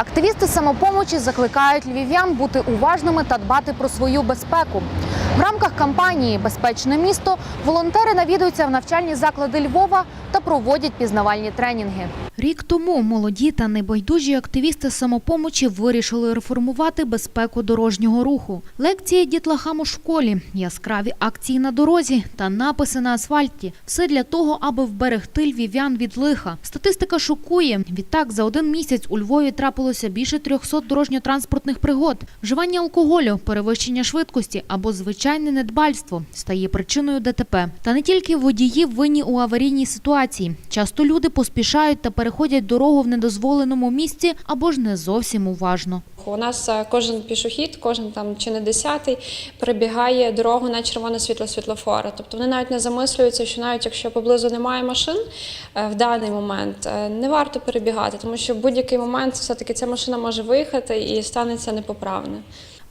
Активісти самопомочі закликають львів'ян бути уважними та дбати про свою безпеку. В рамках кампанії Безпечне місто волонтери навідуються в навчальні заклади Львова та проводять пізнавальні тренінги. Рік тому молоді та небайдужі активісти самопомочі вирішили реформувати безпеку дорожнього руху. Лекції дітлахам у школі, яскраві акції на дорозі та написи на асфальті все для того, аби вберегти львів'ян від лиха. Статистика шокує. Відтак за один місяць у Львові трапилося більше 300 дорожньо-транспортних пригод. Вживання алкоголю, перевищення швидкості або звичайне недбальство стає причиною ДТП. Та не тільки водії винні у аварійній ситуації. Часто люди поспішають та переходять дорогу в недозволеному місці або ж не зовсім уважно. У нас е, кожен пішохід, кожен там чи не десятий, перебігає дорогу на червоне світло світлофора. Тобто вони навіть не замислюються, що навіть якщо поблизу немає машин е, в даний момент, е, не варто перебігати, тому що в будь-який момент все-таки ця машина може виїхати і станеться непоправне.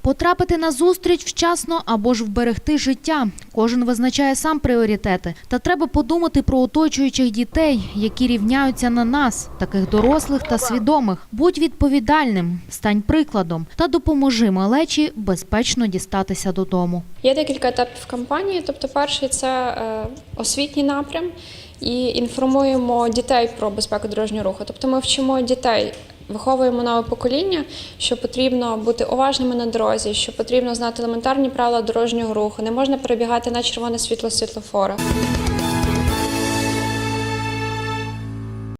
Потрапити на зустріч вчасно або ж вберегти життя. Кожен визначає сам пріоритети. Та треба подумати про оточуючих дітей, які рівняються на нас, таких дорослих та свідомих. Будь відповідальним, стань прикладом та допоможи малечі безпечно дістатися додому. Є декілька етапів кампанії. Тобто, перший це е, освітній напрям, і інформуємо дітей про безпеку дорожнього руху. Тобто, ми вчимо дітей. Виховуємо нове покоління, що потрібно бути уважними на дорозі, що потрібно знати елементарні правила дорожнього руху. Не можна перебігати на червоне світло світлофора.